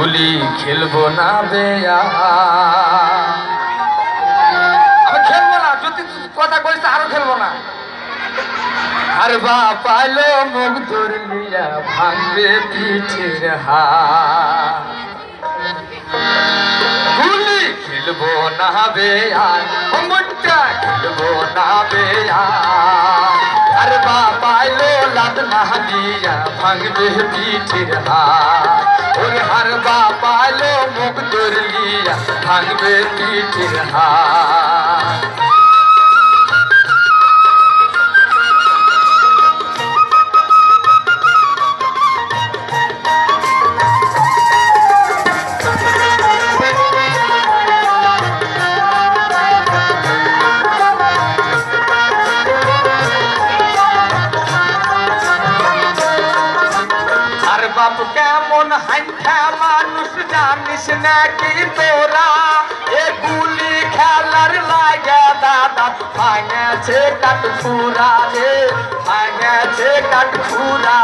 গুলি খেলব না বেয়া আমি খেলব না, যদি কথা কইস আরও খেলব না। আর বা পাইলো মুখ ধরলিয়া ভাঙবে পিঠের হা গুলি খেলব না বেয়ার ও খেলব না বেয়ার আর। বাবা লো লাদ না দিয়া ভাঙবে পিঠের হাত। ওরে হার বাবা লো মুখ দরিয়া ভাঙবে পিঠের হাত বাপ কেমন হাইঠা মানুষ জানিস নাকি তোরা? এ গুলি খেলার লাগা দাদা, ভাঙেছে কাঠ ফুরা রে, ভাঙেছে কাঠ ফুরা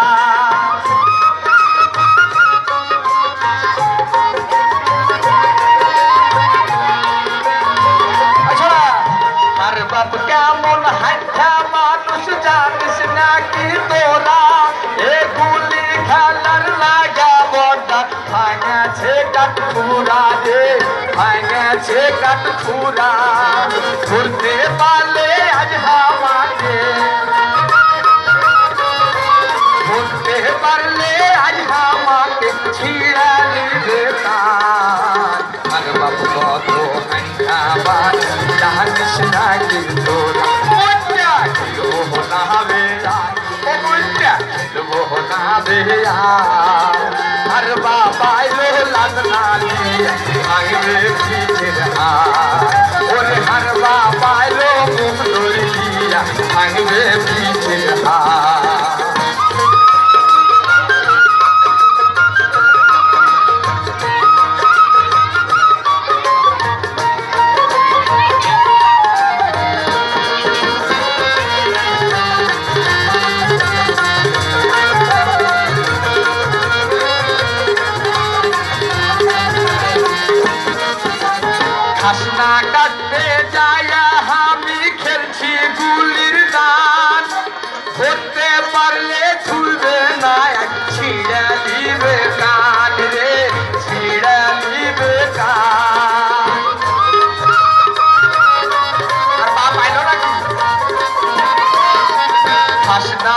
আচ্ছা বাপ কেমন হাইঠা মানুষ জানিস নাকি তোরা? এ ভাঙেছে কাঠ ফুরা রে ভাঙেছে কাঠ ফুরা ধরতে পারলে আজ হামাকে ধরতে পারলে আজ আমাকে ছিড়া নিবে তার আর বাবু কত আমার জানিস না কিন্তু মুন্ডা খেলব না বে ও মুন্ডা খেলব না বে আর বাবা এলো লাগনা হাসনা কাটতে যায় আমি খেলছি গুলির গান। ধরতে পারলে ছুলবে না ছিঁড়ে দিবে কান রে, ছিঁড়ে দিবে কান। হাসনা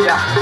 对呀